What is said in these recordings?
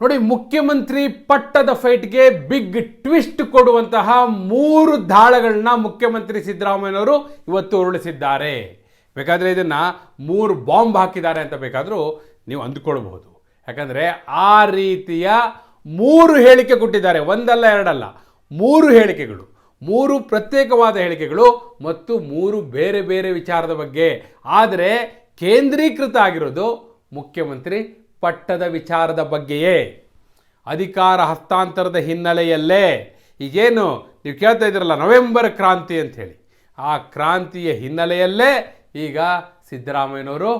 ನೋಡಿ, ಮುಖ್ಯಮಂತ್ರಿ ಪಟ್ಟದ ಫೈಟ್ಗೆ ಬಿಗ್ ಟ್ವಿಸ್ಟ್ ಕೊಡುವಂತಹ ಮೂರು ದಾಳಗಳನ್ನ ಮುಖ್ಯಮಂತ್ರಿ ಸಿದ್ದರಾಮಯ್ಯನವರು ಇವತ್ತು ಉರುಳಿಸಿದ್ದಾರೆ. ಬೇಕಾದರೆ ಇದನ್ನು ಮೂರು ಬಾಂಬ್ ಹಾಕಿದ್ದಾರೆ ಅಂತ ಬೇಕಾದರೂ ನೀವು ಅಂದುಕೊಳ್ಬಹುದು. ಯಾಕಂದರೆ ಆ ರೀತಿಯ ಮೂರು ಹೇಳಿಕೆ ಕೊಟ್ಟಿದ್ದಾರೆ. ಒಂದಲ್ಲ, ಎರಡಲ್ಲ. ಮೂರು ಹೇಳಿಕೆಗಳು, ಮೂರು ಪ್ರತ್ಯೇಕವಾದ ಹೇಳಿಕೆಗಳು ಮತ್ತು ಮೂರು ಬೇರೆ ಬೇರೆ ವಿಚಾರದ ಬಗ್ಗೆ. ಆದರೆ ಕೇಂದ್ರೀಕೃತ ಆಗಿರೋದು ಮುಖ್ಯಮಂತ್ರಿ ಪಟ್ಟದ ವಿಚಾರದ ಬಗ್ಗೆಯೇ ಅಧಿಕಾರ ಹಸ್ತಾಂತರದ ಹಿನ್ನೆಲೆಯಲ್ಲೇ ಈಗೇನು ನೀವು ಕೇಳ್ತಾ ಇದ್ದೀರಲ್ಲ, ನವೆಂಬರ್ ಕ್ರಾಂತಿ ಅಂಥೇಳಿ. ಆ ಕ್ರಾಂತಿಯ ಹಿನ್ನೆಲೆಯಲ್ಲೇ ಈಗ ಸಿದ್ದರಾಮಯ್ಯನವರು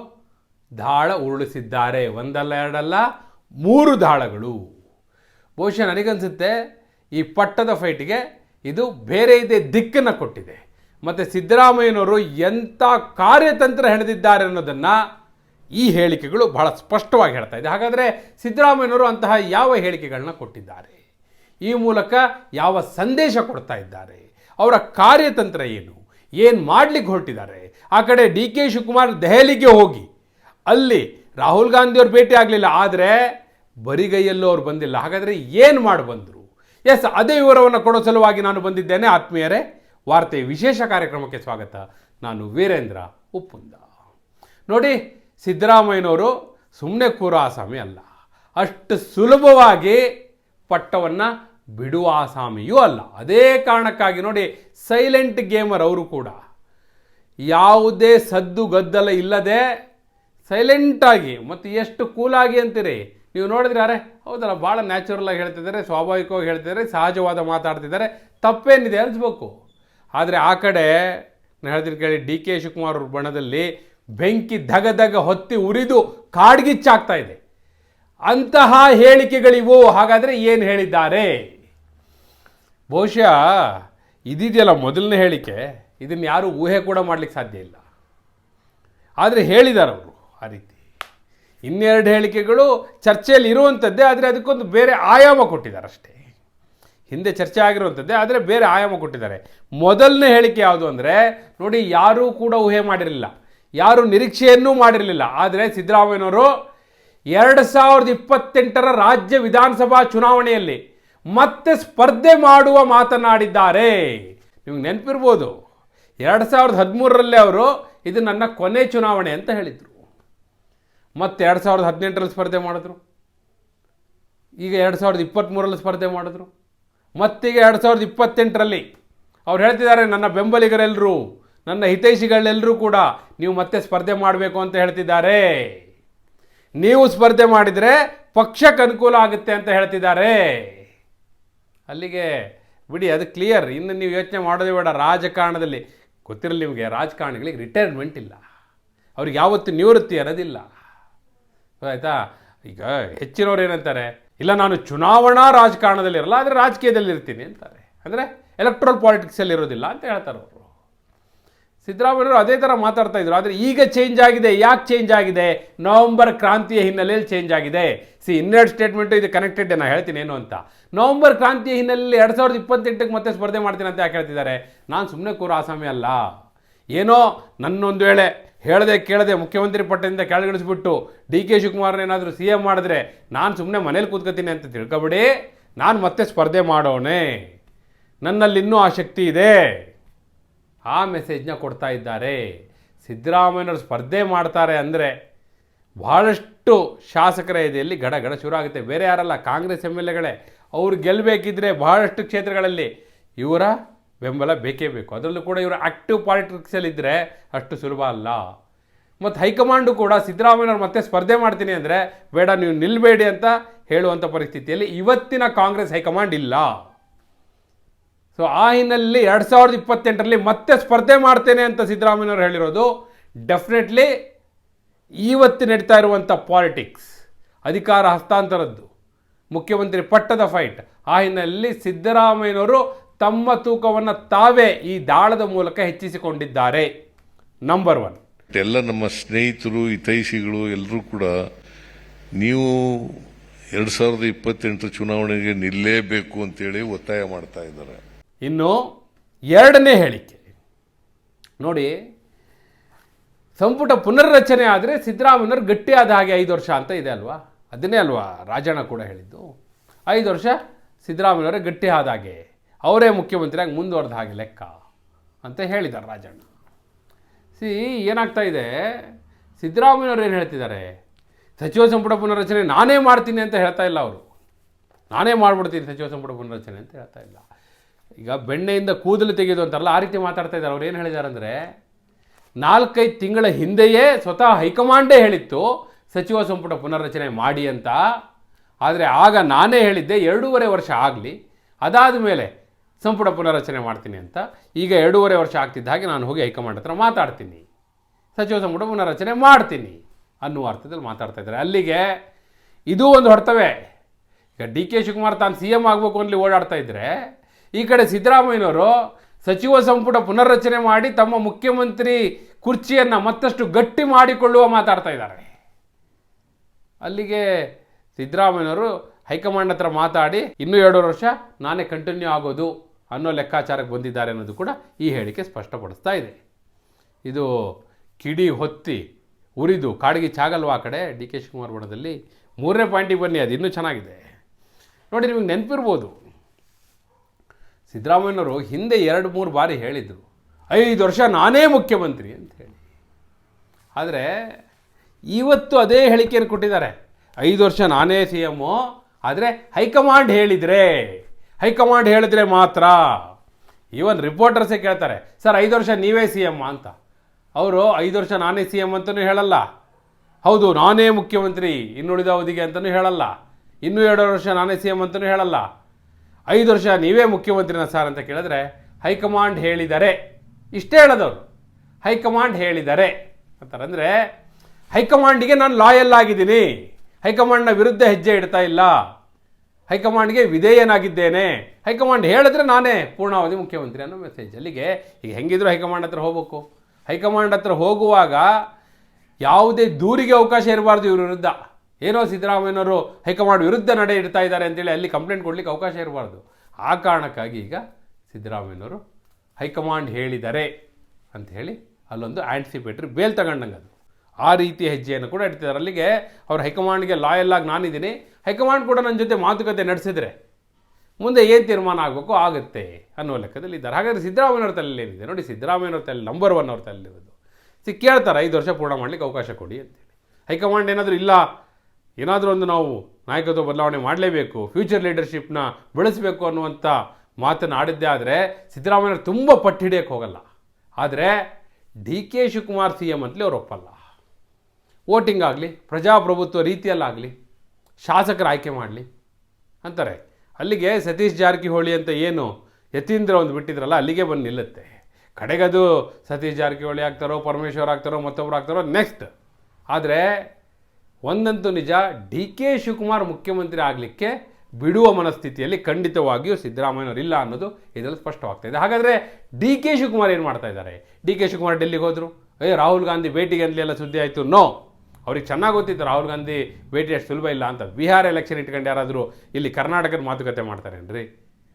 ದಾಳ ಉರುಳಿಸಿದ್ದಾರೆ. ಒಂದಲ್ಲ, ಎರಡಲ್ಲ, ಮೂರು ದಾಳಗಳು. ಬಹುಶಃ ನನಗನ್ಸುತ್ತೆ ಈ ಪಟ್ಟದ ಫೈಟ್ಗೆ ಇದು ಬೇರೆ ಇದೇ ದಿಕ್ಕನ್ನು ಕೊಟ್ಟಿದೆ. ಮತ್ತು ಸಿದ್ದರಾಮಯ್ಯನವರು ಎಂಥ ಕಾರ್ಯತಂತ್ರ ಹೆಣೆದಿದ್ದಾರೆ ಅನ್ನೋದನ್ನು ಈ ಹೇಳಿಕೆಗಳು ಬಹಳ ಸ್ಪಷ್ಟವಾಗಿ ಹೇಳ್ತಾ ಇದೆ. ಹಾಗಾದರೆ ಸಿದ್ದರಾಮಯ್ಯನವರು ಅಂತಹ ಯಾವ ಹೇಳಿಕೆಗಳನ್ನ ಕೊಟ್ಟಿದ್ದಾರೆ? ಈ ಮೂಲಕ ಯಾವ ಸಂದೇಶ ಕೊಡ್ತಾ ಇದ್ದಾರೆ? ಅವರ ಕಾರ್ಯತಂತ್ರ ಏನು? ಏನು ಮಾಡ್ಲಿಕ್ಕೆ ಹೊರಟಿದ್ದಾರೆ? ಆ ಕಡೆ ಡಿ ಕೆ ಶಿವಕುಮಾರ್ ದೆಹಲಿಗೆ ಹೋಗಿ. ಅಲ್ಲಿ ರಾಹುಲ್ ಗಾಂಧಿಯವ್ರು ಭೇಟಿ ಆಗಲಿಲ್ಲ, ಆದರೆ ಬರಿಗೈಯಲ್ಲೂ ಅವ್ರು ಬಂದಿಲ್ಲ. ಹಾಗಾದರೆ ಏನು ಮಾಡಿ ಬಂದರು? ಎಸ್, ಅದೇ ವಿವರವನ್ನು ಕೊಡೋ ಸಲುವಾಗಿ ನಾನು ಬಂದಿದ್ದೇನೆ, ಆತ್ಮೀಯರೇ. ವಾರ್ತೆ ವಿಶೇಷ ಕಾರ್ಯಕ್ರಮಕ್ಕೆ ಸ್ವಾಗತ. ನಾನು ವೀರೇಂದ್ರ ಉಪ್ಪುಂದ. ನೋಡಿ ಸಿದ್ದರಾಮಯ್ಯನವರು ಸುಮ್ಮನೆ ಕೂರೋ ಆಸಾಮಿ ಅಲ್ಲ. ಅಷ್ಟು ಸುಲಭವಾಗಿ ಪಟ್ಟವನ್ನು ಬಿಡುವ ಆಸಾಮಿಯೂ ಅಲ್ಲ. ಅದೇ ಕಾರಣಕ್ಕಾಗಿ ನೋಡಿ ಸೈಲೆಂಟ್ ಗೇಮರ್ ಅವರು ಕೂಡ ಯಾವುದೇ ಸದ್ದು ಗದ್ದಲ ಇಲ್ಲದೆ ಸೈಲೆಂಟಾಗಿ ಮತ್ತು ಎಷ್ಟು ಕೂಲಾಗಿ ಅಂತೀರಿ? ನೀವು ನೋಡಿದ್ರೆ ಅರೆ, ಹೌದಲ್ಲ ಭಾಳ ನ್ಯಾಚುರಲಾಗಿ ಹೇಳ್ತಿದ್ದಾರೆ, ಸ್ವಾಭಾವಿಕವಾಗಿ ಹೇಳ್ತಿದ್ದಾರೆ, ಸಹಜವಾದ ಮಾತಾಡ್ತಿದ್ದಾರೆ, ತಪ್ಪೇನಿದೆ ಅನಿಸ್ಬೇಕು ಆದರೆ ಆ ಕಡೆ, ನಾನು ಹೇಳ್ತೀನಿ ಕೇಳಿ, ಡಿ ಕೆ ಶಿವಕುಮಾರ್ ಅವ್ರ ಬಣದಲ್ಲಿ ಬೆಂಕಿ ಧಗ ಧಗ ಹೊತ್ತಿ ಉರಿದು ಕಾಡ್ಗಿಚ್ಚಾಗ್ತಾ ಇದೆ. ಅಂತಹ ಹೇಳಿಕೆಗಳಿವು. ಹಾಗಾದರೆ ಏನು ಹೇಳಿದ್ದಾರೆ? ಬಹುಶಃ ಇದಿದೆಯಲ್ಲ ಮೊದಲನೇ ಹೇಳಿಕೆ. ಇದನ್ನು ಯಾರೂ ಊಹೆ ಕೂಡ ಮಾಡಲಿಕ್ಕೆ ಸಾಧ್ಯ ಇಲ್ಲ. ಆದರೆ ಹೇಳಿದ್ದಾರೆ ಅವರು ಆ ರೀತಿ. ಇನ್ನೆರಡು ಹೇಳಿಕೆಗಳು ಚರ್ಚೆಯಲ್ಲಿ ಇರುವಂಥದ್ದೇ ಆದರೆ ಅದಕ್ಕೊಂದು ಬೇರೆ ಆಯಾಮ ಕೊಟ್ಟಿದ್ದಾರೆ ಅಷ್ಟೇ ಹಿಂದೆ ಚರ್ಚೆ ಆಗಿರುವಂಥದ್ದೇ ಆದರೆ ಬೇರೆ ಆಯಾಮ ಕೊಟ್ಟಿದ್ದಾರೆ. ಮೊದಲನೇ ಹೇಳಿಕೆ ಯಾವುದು ಅಂದರೆ, ನೋಡಿ, ಯಾರೂ ಕೂಡ ಊಹೆ ಮಾಡಿರಲಿಲ್ಲ. ಯಾರು ನಿರೀಕ್ಷೆಯನ್ನೂ ಮಾಡಿರಲಿಲ್ಲ. ಆದರೆ ಸಿದ್ದರಾಮಯ್ಯನವರು ಎರಡು ಸಾವಿರದ ಇಪ್ಪತ್ತೆಂಟರ ರಾಜ್ಯ ವಿಧಾನಸಭಾ ಚುನಾವಣೆಯಲ್ಲಿ ಮತ್ತೆ ಸ್ಪರ್ಧೆ ಮಾಡುವ ಮಾತನಾಡಿದ್ದಾರೆ. ನಿಮ್ಗೆ ನೆನಪಿರ್ಬೋದು, ಎರಡು ಸಾವಿರದ ಹದಿಮೂರರಲ್ಲೇ ಅವರು ಇದು ನನ್ನ ಕೊನೆ ಚುನಾವಣೆ ಅಂತ ಹೇಳಿದರು. ಮತ್ತೆ ಎರಡು ಸಾವಿರದ ಹದಿನೆಂಟರಲ್ಲಿ ಸ್ಪರ್ಧೆ ಮಾಡಿದ್ರು. ಈಗ ಎರಡು ಸಾವಿರದ ಇಪ್ಪತ್ತ್ಮೂರಲ್ಲಿ ಸ್ಪರ್ಧೆ ಮಾಡಿದ್ರು. ಮತ್ತೀಗ ಎರಡು ಸಾವಿರದ ಇಪ್ಪತ್ತೆಂಟರಲ್ಲಿ ಅವ್ರು ಹೇಳ್ತಿದ್ದಾರೆ, ನನ್ನ ಬೆಂಬಲಿಗರೆಲ್ಲರೂ ನನ್ನ ಹಿತೈಷಿಗಳೆಲ್ಲರೂ ಕೂಡ ನೀವು ಮತ್ತೆ ಸ್ಪರ್ಧೆ ಮಾಡಬೇಕು ಅಂತ ಹೇಳ್ತಿದ್ದಾರೆ. ನೀವು ಸ್ಪರ್ಧೆ ಮಾಡಿದರೆ ಪಕ್ಷಕ್ಕೆ ಅನುಕೂಲ ಆಗುತ್ತೆ ಅಂತ ಹೇಳ್ತಿದ್ದಾರೆ. ಅಲ್ಲಿಗೆ ಬಿಡಿ, ಅದು ಕ್ಲಿಯರ್ ಇನ್ನು ನೀವು ಯೋಚನೆ ಮಾಡೋದೇ ಬೇಡ. ರಾಜಕಾರಣದಲ್ಲಿ, ಗೊತ್ತಿರಲಿ ನಿಮಗೆ, ರಾಜಕಾರಣಿಗಳಿಗೆ ರಿಟೈರ್ಮೆಂಟ್ ಇಲ್ಲ. ಅವ್ರಿಗೆ ಯಾವತ್ತೂ ನಿವೃತ್ತಿ ಅನ್ನೋದಿಲ್ಲ. ಆಯಿತಾ? ಈಗ ಹೆಚ್ಚಿನವ್ರು ಏನಂತಾರೆ, ಇಲ್ಲ, ನಾನು ಚುನಾವಣಾ ರಾಜಕಾರಣದಲ್ಲಿರಲ್ಲ, ಆದರೆ ರಾಜಕೀಯದಲ್ಲಿ ಇರ್ತೀನಿ ಅಂತಾರೆ. ಅಂದರೆ ಎಲೆಕ್ಟ್ರಲ್ ಪಾಲಿಟಿಕ್ಸಲ್ಲಿ ಇರೋದಿಲ್ಲ ಅಂತ ಹೇಳ್ತಾರೆ ಅವರು. ಸಿದ್ದರಾಮಯ್ಯವರು ಅದೇ ಥರ ಮಾತಾಡ್ತಾ ಇದ್ರು. ಆದರೆ ಈಗ ಚೇಂಜ್ ಆಗಿದೆ. ಯಾಕೆ ಚೇಂಜ್ ಆಗಿದೆ? ನವಂಬರ್ ಕ್ರಾಂತಿಯ ಹಿನ್ನೆಲೆಯಲ್ಲಿ ಚೇಂಜ್ ಆಗಿದೆ. ಸಿ ಇನ್ನೆರಡು ಸ್ಟೇಟ್ಮೆಂಟು ಇದು ಕನೆಕ್ಟೆಡ್ ನಾನು ಹೇಳ್ತೀನಿ ಏನು ಅಂತ. ನವಂಬರ್ ಕ್ರಾಂತಿಯ ಹಿನ್ನೆಲೆಯಲ್ಲಿ ಎರಡು ಸಾವಿರದ ಇಪ್ಪತ್ತೆಂಟಕ್ಕೆ ಮತ್ತೆ ಸ್ಪರ್ಧೆ ಮಾಡ್ತೀನಿ ಅಂತ ಯಾಕೆ ಹೇಳ್ತಿದ್ದಾರೆ? ನಾನು ಸುಮ್ಮನೆ ಕೂರ ಆಸಾಮಿ ಅಲ್ಲ. ಏನೋ ನನ್ನೊಂದು ವೇಳೆ ಹೇಳದೆ ಕೇಳದೆ ಮುಖ್ಯಮಂತ್ರಿ ಪಟ್ಟದಿಂದ ಕೆಳಗಿಳಿಸ್ಬಿಟ್ಟು ಡಿ ಕೆ ಶಿವಕುಮಾರ್ನೇನಾದರೂ ಸಿ ಎಂ ಮಾಡಿದ್ರೆ ನಾನು ಸುಮ್ಮನೆ ಮನೇಲಿ ಕೂತ್ಕೋತೀನಿ ಅಂತ ತಿಳ್ಕೊಬಿಡಿ. ನಾನು ಮತ್ತೆ ಸ್ಪರ್ಧೆ ಮಾಡೋಣೆ. ನನ್ನಲ್ಲಿ ಇನ್ನೂ ಆ ಶಕ್ತಿ ಇದೆ. ಆ ಮೆಸೇಜ್ನ ಕೊಡ್ತಾ ಇದ್ದಾರೆ. ಸಿದ್ದರಾಮಯ್ಯನವರು ಸ್ಪರ್ಧೆ ಮಾಡ್ತಾರೆ ಅಂದರೆ ಬಹಳಷ್ಟು ಶಾಸಕರ ಎದೆಯಲ್ಲಿ ಗಡ ಗಡ ಶುರು ಆಗುತ್ತೆ. ಬೇರೆ ಯಾರಲ್ಲ, ಕಾಂಗ್ರೆಸ್ ಎಂ ಎಲ್ ಎಗಳೇ, ಅವ್ರು ಗೆಲ್ಲಬೇಕಿದ್ರೆ ಬಹಳಷ್ಟು ಕ್ಷೇತ್ರಗಳಲ್ಲಿ ಇವರ ಬೆಂಬಲ ಬೇಕೇ ಬೇಕು. ಅದರಲ್ಲೂ ಕೂಡ ಇವರು ಆ್ಯಕ್ಟಿವ್ ಪಾಲಿಟಿಕ್ಸಲ್ಲಿದ್ದರೆ ಅಷ್ಟು ಸುಲಭ ಅಲ್ಲ. ಮತ್ತು ಹೈಕಮಾಂಡು ಕೂಡ ಸಿದ್ದರಾಮಯ್ಯವ್ರು ಮತ್ತೆ ಸ್ಪರ್ಧೆ ಮಾಡ್ತೀನಿ ಅಂದರೆ ಬೇಡ, ನೀವು ನಿಲ್ಲಬೇಡಿ ಅಂತ ಹೇಳುವಂಥ ಪರಿಸ್ಥಿತಿಯಲ್ಲಿ ಇವತ್ತಿನ ಕಾಂಗ್ರೆಸ್ ಹೈಕಮಾಂಡ್ ಇಲ್ಲ. ಸೊ ಆ ಹಿನ್ನೆಲೆಯಲ್ಲಿ ಎರಡು ಸಾವಿರದ ಇಪ್ಪತ್ತೆಂಟರಲ್ಲಿ ಮತ್ತೆ ಸ್ಪರ್ಧೆ ಮಾಡ್ತೇನೆ ಅಂತ ಸಿದ್ದರಾಮಯ್ಯನವರು ಹೇಳಿರೋದು ಡೆಫಿನೆಟ್ಲಿ ಇವತ್ತು ನಡೀತಾ ಇರುವಂಥ ಪಾಲಿಟಿಕ್ಸ್ ಅಧಿಕಾರ ಹಸ್ತಾಂತರದ್ದು, ಮುಖ್ಯಮಂತ್ರಿ ಪಟ್ಟದ ಫೈಟ್ ಆ ಹಿನ್ನೆಲೆಯಲ್ಲಿ ಸಿದ್ದರಾಮಯ್ಯನವರು ತಮ್ಮ ತೂಕವನ್ನು ತಾವೇ ಈ ದಾಳದ ಮೂಲಕ ಹೆಚ್ಚಿಸಿಕೊಂಡಿದ್ದಾರೆ. ನಂಬರ್ ಒನ್ ಎಲ್ಲ ನಮ್ಮ ಸ್ನೇಹಿತರು, ಹಿತೈಷಿಗಳು ಎಲ್ಲರೂ ಕೂಡ ನೀವು ಎರಡು ಸಾವಿರದ ಇಪ್ಪತ್ತೆಂಟರ ಚುನಾವಣೆಗೆ ನಿಲ್ಲೇಬೇಕು ಅಂತೇಳಿ ಒತ್ತಾಯ ಮಾಡ್ತಾ ಇದ್ದಾರೆ. ಇನ್ನು ಎರಡನೇ ಹೇಳಿಕೆ. ನೋಡಿ, ಸಂಪುಟ ಪುನರ್ರಚನೆ ಆದರೆ ಸಿದ್ದರಾಮಯ್ಯನವ್ರು ಗಟ್ಟಿಯಾದ ಹಾಗೆ ಐದು ವರ್ಷ ಅಂತ ಇದೆ ಅಲ್ವಾ? ಅದನ್ನೇ ಅಲ್ವಾ? ರಾಜಣ್ಣ ಕೂಡ ಹೇಳಿದ್ದು. ಐದು ವರ್ಷ ಸಿದ್ದರಾಮಯ್ಯವರೇ ಗಟ್ಟಿ ಆದಾಗೆ ಅವರೇ ಮುಖ್ಯಮಂತ್ರಿಯಾಗಿ ಮುಂದುವರೆದ ಹಾಗೆ ಲೆಕ್ಕ ಅಂತ ಹೇಳಿದ್ದಾರೆ ರಾಜಣ್ಣ. ಸಿ, ಏನಾಗ್ತಾ ಇದೆ? ಸಿದ್ದರಾಮಯ್ಯವ್ರು ಏನು ಹೇಳ್ತಿದ್ದಾರೆ? ಸಚಿವ ಸಂಪುಟ ಪುನರ್ರಚನೆ ನಾನೇ ಮಾಡ್ತೀನಿ ಅಂತ ಹೇಳ್ತಾ ಇಲ್ಲ ಅವರು. ನಾನೇ ಮಾಡಿಬಿಡ್ತೀನಿ ಸಚಿವ ಸಂಪುಟ ಪುನರ್ರಚನೆ ಅಂತ ಹೇಳ್ತಾ ಇಲ್ಲ. ಈಗ ಬೆಣ್ಣೆಯಿಂದ ಕೂದಲು ತೆಗೆದು ಅಂತಾರಲ್ಲ, ಆ ರೀತಿ ಮಾತಾಡ್ತಾ ಇದ್ದಾರೆ. ಅವ್ರು ಏನು ಹೇಳಿದ್ದಾರೆ ಅಂದರೆ ನಾಲ್ಕೈದು ತಿಂಗಳ ಹಿಂದೆಯೇ ಸ್ವತಃ ಹೈಕಮಾಂಡೇ ಹೇಳಿತ್ತು, ಸಚಿವ ಸಂಪುಟ ಪುನರ್ರಚನೆ ಮಾಡಿ ಅಂತ. ಆದರೆ ಆಗ ನಾನೇ ಹೇಳಿದ್ದೆ, ಎರಡೂವರೆ ವರ್ಷ ಆಗಲಿ, ಅದಾದ ಮೇಲೆ ಸಂಪುಟ ಪುನರ್ರಚನೆ ಮಾಡ್ತೀನಿ ಅಂತ. ಈಗ ಎರಡೂವರೆ ವರ್ಷ ಆಗ್ತಿದ್ದ ಹಾಗೆ ನಾನು ಹೋಗಿ ಹೈಕಮಾಂಡ್ ಹತ್ರ ಮಾತಾಡ್ತೀನಿ. ಸಚಿವ ಸಂಪುಟ ಪುನರ್ರಚನೆ ಮಾಡ್ತೀನಿ ಅನ್ನುವ ಅರ್ಥದಲ್ಲಿ ಮಾತಾಡ್ತಾ ಇದ್ದಾರೆ. ಅಲ್ಲಿಗೆ ಇದು ಒಂದು ಹೊಡ್ತವೆ ಈಗ ಡಿ ಕೆ ಶಿವಕುಮಾರ್ ತಾನು ಸಿ ಎಂ ಆಗಬೇಕು ಅಲ್ಲಿ ಓಡಾಡ್ತಾ ಇದ್ದರೆ ಈ ಕಡೆ ಸಿದ್ದರಾಮಯ್ಯನವರು ಸಚಿವ ಸಂಪುಟ ಪುನರ್ರಚನೆ ಮಾಡಿ ತಮ್ಮ ಮುಖ್ಯಮಂತ್ರಿ ಕುರ್ಚಿಯನ್ನು ಮತ್ತಷ್ಟು ಗಟ್ಟಿ ಮಾಡಿಕೊಳ್ಳುವ ಮಾತಾಡ್ತಾ ಇದ್ದಾರೆ. ಅಲ್ಲಿಗೆ ಸಿದ್ದರಾಮಯ್ಯನವರು ಹೈಕಮಾಂಡ್ ಹತ್ರ ಮಾತಾಡಿ, ಇನ್ನೂ ಎರಡು ವರ್ಷ ನಾನೇ ಕಂಟಿನ್ಯೂ ಆಗೋದು ಅನ್ನೋ ಲೆಕ್ಕಾಚಾರಕ್ಕೆ ಬಂದಿದ್ದಾರೆ ಅನ್ನೋದು ಕೂಡ ಈ ಹೇಳಿಕೆ ಸ್ಪಷ್ಟಪಡಿಸ್ತಾ ಇದೆ. ಇದು ಕಿಡಿ ಹೊತ್ತಿ, ಉರಿದು, ಕಾಡಿಗೆ ಚಾಗಲ್ವಾ ಕಡೆ ಡಿ ಕೆ ಶಿವಕುಮಾರ್ ಬಣದಲ್ಲಿ ಮೂರನೇ ಪಾಯಿಂಟಿಗೆ ಬನ್ನಿ, ಅದು ಇನ್ನೂ ಚೆನ್ನಾಗಿದೆ. ನೋಡಿ, ನಿಮಗೆ ನೆನಪಿರ್ಬೋದು. ಸಿದ್ದರಾಮಯ್ಯನವರು ಹಿಂದೆ ಎರಡು ಮೂರು ಬಾರಿ ಹೇಳಿದರು, ಐದು ವರ್ಷ ನಾನೇ ಮುಖ್ಯಮಂತ್ರಿ ಅಂತ ಹೇಳಿ. ಆದರೆ ಇವತ್ತು ಅದೇ ಹೇಳಿಕೆಯನ್ನು ಕೊಟ್ಟಿದ್ದಾರೆ, ಐದು ವರ್ಷ ನಾನೇ ಸಿ ಎಮ್ಮು ಆದರೆ ಹೈಕಮಾಂಡ್ ಹೇಳಿದರೆ, ಹೈಕಮಾಂಡ್ ಹೇಳಿದ್ರೆ ಮಾತ್ರ. ಈವನ್ ರಿಪೋರ್ಟರ್ಸೇ ಕೇಳ್ತಾರೆ, ಸರ್, ಐದು ವರ್ಷ ನೀವೇ ಸಿ ಎಂ ಅಂತ. ಅವರು, ಐದು ವರ್ಷ ನಾನೇ ಸಿ ಎಂ ಅಂತಲೂ ಹೇಳಲ್ಲ. ಹೌದು, ನಾನೇ ಮುಖ್ಯಮಂತ್ರಿ, ಇನ್ನುಳಿದ ಅವಧಿಗೆ ಅಂತಲೂ ಹೇಳಲ್ಲ. ಇನ್ನೂ ಎರಡು ವರ್ಷ ನಾನೇ ಸಿ ಎಂ ಅಂತಲೂ ಹೇಳಲ್ಲ. ಐದು ವರ್ಷ ನೀವೇ ಮುಖ್ಯಮಂತ್ರಿನ ಸರ್ ಅಂತ ಕೇಳಿದ್ರೆ ಹೈಕಮಾಂಡ್ ಹೇಳಿದರೆ, ಇಷ್ಟೇ ಹೇಳೋದವರು. ಹೈಕಮಾಂಡ್ ಹೇಳಿದರೆ ಅಂತಾರೆ. ಅಂದರೆ ಹೈಕಮಾಂಡಿಗೆ ನಾನು ಲಾಯಲ್ ಆಗಿದ್ದೀನಿ. ಹೈಕಮಾಂಡ್ನ ವಿರುದ್ಧ ಹೆಜ್ಜೆ ಇಡ್ತಾ ಇಲ್ಲ. ಹೈಕಮಾಂಡ್ಗೆ ವಿಧೇಯನಾಗಿದ್ದೇನೆ. ಹೈಕಮಾಂಡ್ ಹೇಳಿದ್ರೆ ನಾನೇ ಪೂರ್ಣಾವಧಿ ಮುಖ್ಯಮಂತ್ರಿ ಅನ್ನೋ ಮೆಸೇಜ್ ಅಲ್ಲಿಗೆ ಈಗ ಹೆಂಗಿದ್ರು ಹೈಕಮಾಂಡ್ ಹತ್ರ ಹೋಗ್ಬೇಕು. ಹೈಕಮಾಂಡ್ ಹತ್ರ ಹೋಗುವಾಗ ಯಾವುದೇ ದೂರಿಗೆ ಅವಕಾಶ ಇರಬಾರ್ದು ಇವ್ರ ವಿರುದ್ಧ. ಏನೋ ಸಿದ್ದರಾಮಯ್ಯನವರು ಹೈಕಮಾಂಡ್ ವಿರುದ್ಧ ನಡೆ ಇಡ್ತಾ ಇದ್ದಾರೆ ಅಂತೇಳಿ ಅಲ್ಲಿ ಕಂಪ್ಲೇಂಟ್ ಕೊಡಲಿಕ್ಕೆ ಅವಕಾಶ ಇರಬಾರ್ದು. ಆ ಕಾರಣಕ್ಕಾಗಿ ಈಗ ಸಿದ್ದರಾಮಯ್ಯನವರು ಹೈಕಮಾಂಡ್ ಹೇಳಿದ್ದಾರೆ ಹೇಳಿ ಅಲ್ಲೊಂದು ಆ್ಯಂಟಿಸಿಪೇಟ್ರಿ ಬೇಲ್ ತಗೊಂಡಂಗೆ ಅದು. ಆ ರೀತಿ ಹೆಜ್ಜೆಯನ್ನು ಕೂಡ ಇಡ್ತಿದ್ದಾರೆ. ಅಲ್ಲಿಗೆ ಅವ್ರು ಹೈಕಮಾಂಡ್ಗೆ ಲಾಯಲ್ ಆಗಿ ನಾನಿದ್ದೀನಿ. ಹೈಕಮಾಂಡ್ ಕೂಡ ನನ್ನ ಜೊತೆ ಮಾತುಕತೆ ನಡೆಸಿದ್ರೆ ಮುಂದೆ ಏನು ತೀರ್ಮಾನ ಆಗಬೇಕು? ಆಗುತ್ತೆ ಅನ್ನೋ ಲೆಕ್ಕದಲ್ಲಿ ಇದ್ದಾರೆ. ಹಾಗಾದರೆ ಸಿದ್ದರಾಮಯ್ಯವ್ರ ತಲೆಯಲ್ಲಿ ಏನಿದೆ? ನೋಡಿ ಸಿದ್ದರಾಮಯ್ಯವ್ರ ತಲೆ ನಂಬರ್ ಒನ್ ಅವ್ರ ತಲೆಯಲ್ಲಿರೋದು ಸಿ ಕೇಳ್ತಾರೆ, ಐದು ವರ್ಷ ಪೂರ್ಣ ಮಾಡಲಿಕ್ಕೆ ಅವಕಾಶ ಕೊಡಿ ಅಂತೇಳಿ. ಹೈಕಮಾಂಡ್ ಏನಾದರೂ ಇಲ್ಲ ಏನಾದರೂ ಒಂದು ನಾವು ನಾಯಕತ್ವ ಬದಲಾವಣೆ ಮಾಡಲೇಬೇಕು ಫ್ಯೂಚರ್ ಲೀಡರ್ಶಿಪ್ನ ಬೆಳೆಸಬೇಕು ಅನ್ನುವಂಥ ಮಾತನ್ನು ಆಡಿದ್ದೇ ಆದರೆ ಸಿದ್ದರಾಮಯ್ಯ ತುಂಬ ಪಟ್ಟು ಹಿಡಿಯೋಕ್ಕೆ ಹೋಗಲ್ಲ. ಆದರೆ D K Shivakumar C M ಅಂತಲೇ ಅವರೊಪ್ಪಲ್ಲ ವೋಟಿಂಗ್ ಆಗಲಿ, ಪ್ರಜಾಪ್ರಭುತ್ವ ರೀತಿಯಲ್ಲಾಗಲಿ, ಶಾಸಕರ ಆಯ್ಕೆ ಮಾಡಲಿ ಅಂತಾರೆ. ಅಲ್ಲಿಗೆ ಸತೀಶ್ ಜಾರಕಿಹೊಳಿ ಅಂತ ಏನು ಯತೀಂದ್ರ ಒಂದು ಬಿಟ್ಟಿದ್ರಲ್ಲ, ಅಲ್ಲಿಗೆ ಬಂದು ನಿಲ್ಲುತ್ತೆ. ಕಡೆಗದು ಸತೀಶ್ ಜಾರಕಿಹೊಳಿ ಆಗ್ತಾರೋ, ಪರಮೇಶ್ವರ್ ಆಗ್ತಾರೋ ಮತ್ತೊಬ್ಬರು ಆಗ್ತಾರೋ ನೆಕ್ಸ್ಟ್ ಆದರೆ ಒಂದಂತೂ ನಿಜ, ಡಿ ಕೆ ಶಿವಕುಮಾರ್ ಮುಖ್ಯಮಂತ್ರಿ ಆಗಲಿಕ್ಕೆ ಬಿಡುವ ಮನಸ್ಥಿತಿಯಲ್ಲಿ ಖಂಡಿತವಾಗಿಯೂ ಸಿದ್ದರಾಮಯ್ಯವರಿಲ್ಲ ಅನ್ನೋದು ಇದರಲ್ಲಿ ಸ್ಪಷ್ಟವಾಗ್ತಾ ಇದೆ. ಹಾಗಾದರೆ ಡಿ ಕೆ ಶಿವಕುಮಾರ್ ಏನು ಮಾಡ್ತಾ ಇದ್ದಾರೆ? ಡಿ ಕೆ ಶಿವಕುಮಾರ್ ಡೆಲ್ಲಿಗೆ ಹೋದರು? ಏ, ರಾಹುಲ್ ಗಾಂಧಿ ಭೇಟಿಗೆ ಎಲ್ಲ ಸುದ್ದಿ ಆಯಿತು? ನೋ. ಅವ್ರಿಗೆ ಚೆನ್ನಾಗಿ ಗೊತ್ತಿತ್ತು ರಾಹುಲ್ ಗಾಂಧಿ ಭೇಟಿ ಅಷ್ಟು ಸುಲಭ ಇಲ್ಲ ಅಂತ. ಬಿಹಾರ ಎಲೆಕ್ಷನ್ ಇಟ್ಕೊಂಡು ಯಾರಾದರೂ ಇಲ್ಲಿ ಕರ್ನಾಟಕದ ಮಾತುಕತೆ ಮಾಡ್ತಾರೇನ್ರಿ?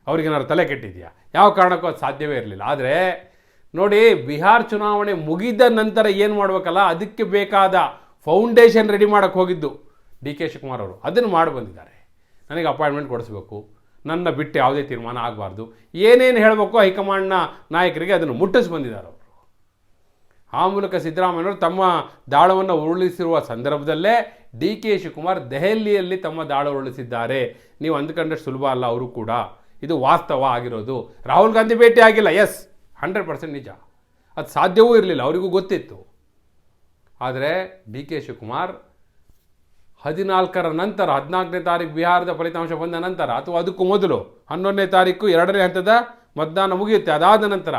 ಅವ್ರಿಗೇನಾದ್ರು ತಲೆ ಕೆಟ್ಟಿದೆಯಾ? ಯಾವ ಕಾರಣಕ್ಕೂ ಅದು ಸಾಧ್ಯವೇ ಇರಲಿಲ್ಲ. ಆದರೆ ನೋಡಿ, ಬಿಹಾರ್ ಚುನಾವಣೆ ಮುಗಿದ ನಂತರ ಏನು ಮಾಡಬೇಕಲ್ಲ? ಅದಕ್ಕೆ ಬೇಕಾದ ಫೌಂಡೇಶನ್ ರೆಡಿ ಮಾಡೋಕ್ಕೆ ಹೋಗಿದ್ದು ಡಿ ಕೆ ಶಿವಕುಮಾರ್ ಅವರು. ಅದನ್ನು ಮಾಡಿ ಬಂದಿದ್ದಾರೆ. ನನಗೆ ಅಪಾಯಿಂಟ್ಮೆಂಟ್ ಕೊಡಿಸ್ಬೇಕು. ನನ್ನ ಬಿಟ್ಟು ಯಾವುದೇ ತೀರ್ಮಾನ ಆಗಬಾರ್ದು. ಏನೇನು ಹೇಳಬೇಕು ಹೈಕಮಾಂಡ್ನ ನಾಯಕರಿಗೆ ಅದನ್ನು ಮುಟ್ಟಿಸಿ ಬಂದಿದ್ದಾರೆ ಅವರು. ಆ ಮೂಲಕ ಸಿದ್ದರಾಮಯ್ಯವರು ತಮ್ಮ ದಾಳವನ್ನು ಉರುಳಿಸಿರುವ ಸಂದರ್ಭದಲ್ಲೇ ಡಿ ಕೆ ಶಿವಕುಮಾರ್ ದೆಹಲಿಯಲ್ಲಿ ತಮ್ಮ ದಾಳ ಉರುಳಿಸಿದ್ದಾರೆ. ನೀವು ಅಂದ್ಕೊಂಡಷ್ಟು ಸುಲಭ ಅಲ್ಲ, ಅವರು ಕೂಡ. ಇದು ವಾಸ್ತವ ಆಗಿರೋದು. ರಾಹುಲ್ ಗಾಂಧಿ ಭೇಟಿ ಆಗಿಲ್ಲ. ಎಸ್ ಹಂಡ್ರೆಡ್ ಪರ್ಸೆಂಟ್ ನಿಜ. ಅದು ಸಾಧ್ಯವೂ ಇರಲಿಲ್ಲ. ಅವರಿಗೂ ಗೊತ್ತಿತ್ತು. ಆದರೆ ಡಿ ಕೆ ಶಿವಕುಮಾರ್ ಹದಿನಾಲ್ಕರ ನಂತರ, ಹದಿನಾಲ್ಕನೇ ತಾರೀಕು ಬಿಹಾರದ ಫಲಿತಾಂಶ ಬಂದ ನಂತರ, ಅಥವಾ ಅದಕ್ಕೂ ಮೊದಲು, ಹನ್ನೊಂದನೇ ತಾರೀಕು ಎರಡನೇ ಹಂತದ ಮತದಾನ ಮುಗಿಯುತ್ತೆ. ಅದಾದ ನಂತರ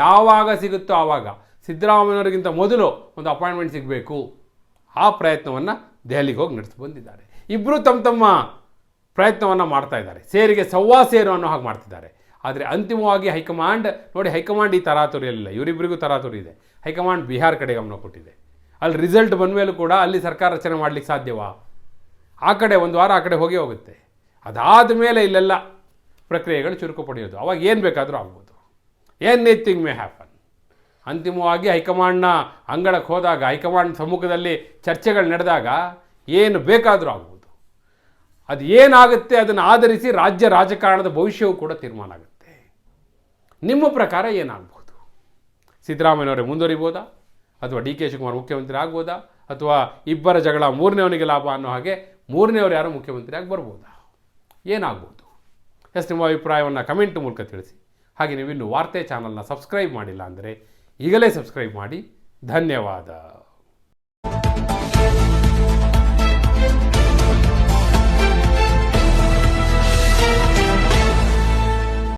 ಯಾವಾಗ ಸಿಗುತ್ತೋ ಆವಾಗ ಸಿದ್ದರಾಮಯ್ಯನವರಿಗಿಂತ ಮೊದಲು ಒಂದು ಅಪಾಯಿಂಟ್ಮೆಂಟ್ ಸಿಗಬೇಕು. ಆ ಪ್ರಯತ್ನವನ್ನು ದೆಹಲಿಗೆ ಹೋಗಿ ನಡೆಸಿ ಬಂದಿದ್ದಾರೆ. ಇಬ್ಬರು ತಮ್ಮ ತಮ್ಮ ಪ್ರಯತ್ನವನ್ನು ಮಾಡ್ತಾ ಇದ್ದಾರೆ. ಸೇರಿಗೆ ಸವ್ವಾ ಸೇರು ಅನ್ನೋ ಹಾಗೆ ಮಾಡ್ತಿದ್ದಾರೆ. ಆದರೆ ಅಂತಿಮವಾಗಿ ಹೈಕಮಾಂಡ್, ನೋಡಿ ಹೈಕಮಾಂಡ್ ಈ ತರಾತುರಿಯಲ್ಲಿಲ್ಲ. ಇವರಿಬ್ಬರಿಗೂ ತರಾತುರಿ ಇದೆ. ಹೈಕಮಾಂಡ್ ಬಿಹಾರ್ ಕಡೆ ಗಮನ ಕೊಟ್ಟಿದೆ. ಅಲ್ಲಿ ರಿಸಲ್ಟ್ ಬಂದ ಮೇಲೂ ಕೂಡ ಅಲ್ಲಿ ಸರ್ಕಾರ ರಚನೆ ಮಾಡಲಿಕ್ಕೆ ಸಾಧ್ಯವಾ? ಆ ಕಡೆ ಒಂದು ವಾರ ಆ ಕಡೆ ಹೋಗಿ ಹೋಗುತ್ತೆ. ಅದಾದ ಮೇಲೆ ಇಲ್ಲೆಲ್ಲ ಪ್ರಕ್ರಿಯೆಗಳು ಚುರುಕು ಪಡೆಯೋದು. ಅವಾಗ ಏನು ಬೇಕಾದರೂ ಆಗ್ಬೋದು. ಎನಿಥಿಂಗ್ ಮೇ ಹ್ಯಾಪನ್ ಅಂತಿಮವಾಗಿ ಹೈಕಮಾಂಡ್ನ ಅಂಗಳಕ್ಕೆ ಹೋದಾಗ, ಹೈಕಮಾಂಡ್ ಸಮ್ಮುಖದಲ್ಲಿ ಚರ್ಚೆಗಳು ನಡೆದಾಗ ಏನು ಬೇಕಾದರೂ ಆಗ್ಬೋದು. ಅದು ಏನಾಗುತ್ತೆ ಅದನ್ನು ಆಧರಿಸಿ ರಾಜ್ಯ ರಾಜಕಾರಣದ ಭವಿಷ್ಯವೂ ಕೂಡ ತೀರ್ಮಾನ ಆಗುತ್ತೆ. ನಿಮ್ಮ ಪ್ರಕಾರ ಏನಾಗ್ಬೋದು? ಸಿದ್ದರಾಮಯ್ಯನವರೇ ಮುಂದುವರಿಬೋದಾ? ಅಥವಾ ಡಿ ಕೆ ಶಿವಕುಮಾರ್ ಮುಖ್ಯಮಂತ್ರಿ ಆಗ್ಬೋದಾ? ಅಥವಾ ಇಬ್ಬರ ಜಗಳ ಮೂರನೇವನಿಗೆ ಲಾಭ ಅನ್ನೋ ಹಾಗೆ ಮೂರನೇವರು ಯಾರು ಮುಖ್ಯಮಂತ್ರಿ ಆಗಿ ಬರ್ಬೋದಾ? ಏನಾಗ್ಬೋದು? ಎಸ್, ನಿಮ್ಮ ಅಭಿಪ್ರಾಯವನ್ನು ಕಮೆಂಟ್ ಮೂಲಕ ತಿಳಿಸಿ. ಹಾಗೆ ನೀವು ನೀವಿನ್ನು ವಾರ್ತೆ ಚಾನಲ್ನ ಸಬ್ಸ್ಕ್ರೈಬ್ ಮಾಡಿಲ್ಲ ಅಂದರೆ ಈಗಲೇ ಸಬ್ಸ್ಕ್ರೈಬ್ ಮಾಡಿ. ಧನ್ಯವಾದ.